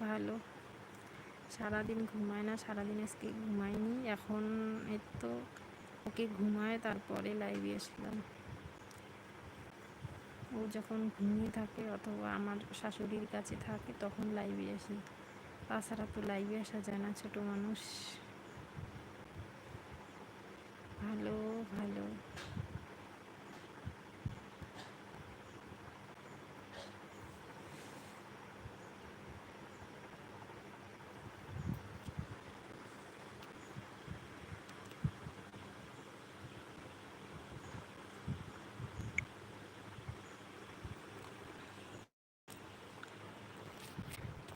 ভালো। সারাদিন ঘুমায় না, সারাদিন আজকে ঘুমায়নি এখন এই তো ওকে ঘুমায়, তারপরে লাইভে আসলাম। ও যখন ঘুমিয়ে থাকে অথবা আমার শাশুড়ির কাছে থাকে, তখন লাইভে আসি। তাছাড়া তো লাইভে আসা যায় না, ছোটো মানুষ। ভালো ভালো।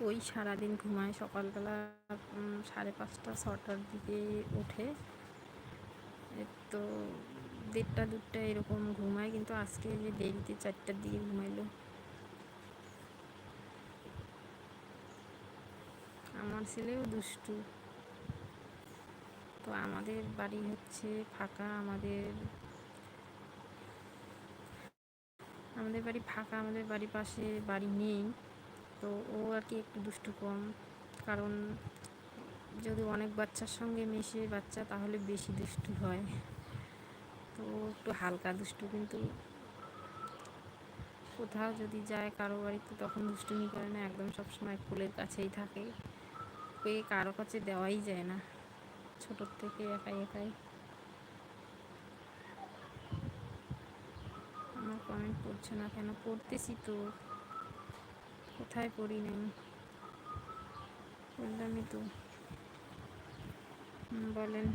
ওই সারাদিন ঘুমায় সকালবেলা সাড়ে পাঁচটা, ছটার দিকে ওঠে। তো দেড়টা দুটা এরকম ঘুমায়, কিন্তু আজকে যে দেরিতে চারটার দিকে ঘুমাইলো। আমার ছেলেও দুষ্টু। তো আমাদের বাড়ি হচ্ছে ফাঁকা, আমাদের আমাদের বাড়ি ফাঁকা, আমাদের বাড়ির পাশে বাড়ি নেই। তো ও আর কি একটু দুষ্টু কম। কারণ যদি অনেক বাচ্চার সঙ্গে মিশে বাচ্চা, তাহলে বেশি দুষ্টু হয়। তো একটু হালকা দুষ্টু, কিন্তু কোথাও যদি যায় কারও বাড়িতে, তখন দুষ্টুমি করে না। একদম সবসময় ফুলের কাছেই থাকে। ওকে কারও কাছে দেওয়াই যায় না। ছোটোর থেকে একাই একাই। আমার কমেন্ট পড়ছে না কেন? পড়তেছি তো। কোথায় পড়ি নাই বললামই তো। বলেন।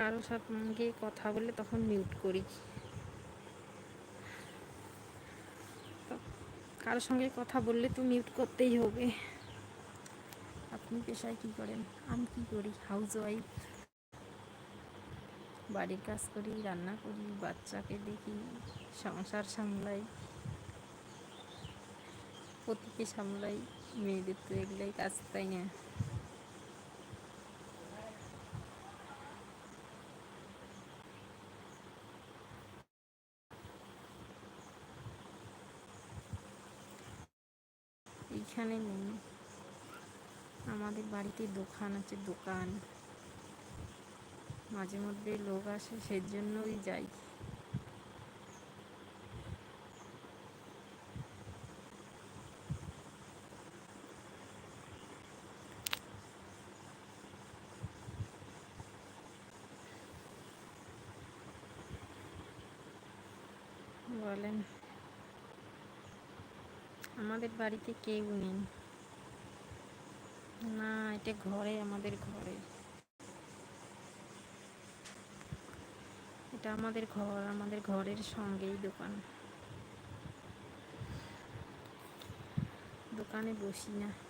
কারও সঙ্গে কথা বলে তখন মিউট করি। কারোর সঙ্গে কথা বললে তো মিউট করতেই হবে। আপনি পেশায় কি করেন? আমি কি করি? হাউস ওয়াইফ বাড়ির কাজ করি, রান্না করি, বাচ্চাকে দেখি, সংসার সামলাই। পতিকে সামলাই, মেয়েদের তো এগুলাই কাজ, তাই না? এইখানে নেই। আমাদের বাড়িতে দোকান আছে, দোকান। মাঝে মধ্যে লোক আসে সেই জন্যই যাই। বলেন। আমাদের বাড়িতে কেউ নেই। না, এটা ঘরে, আমাদের ঘরে। এটা আমাদের ঘর, আমাদের ঘরের সঙ্গেই দোকান। দোকানে বসি না।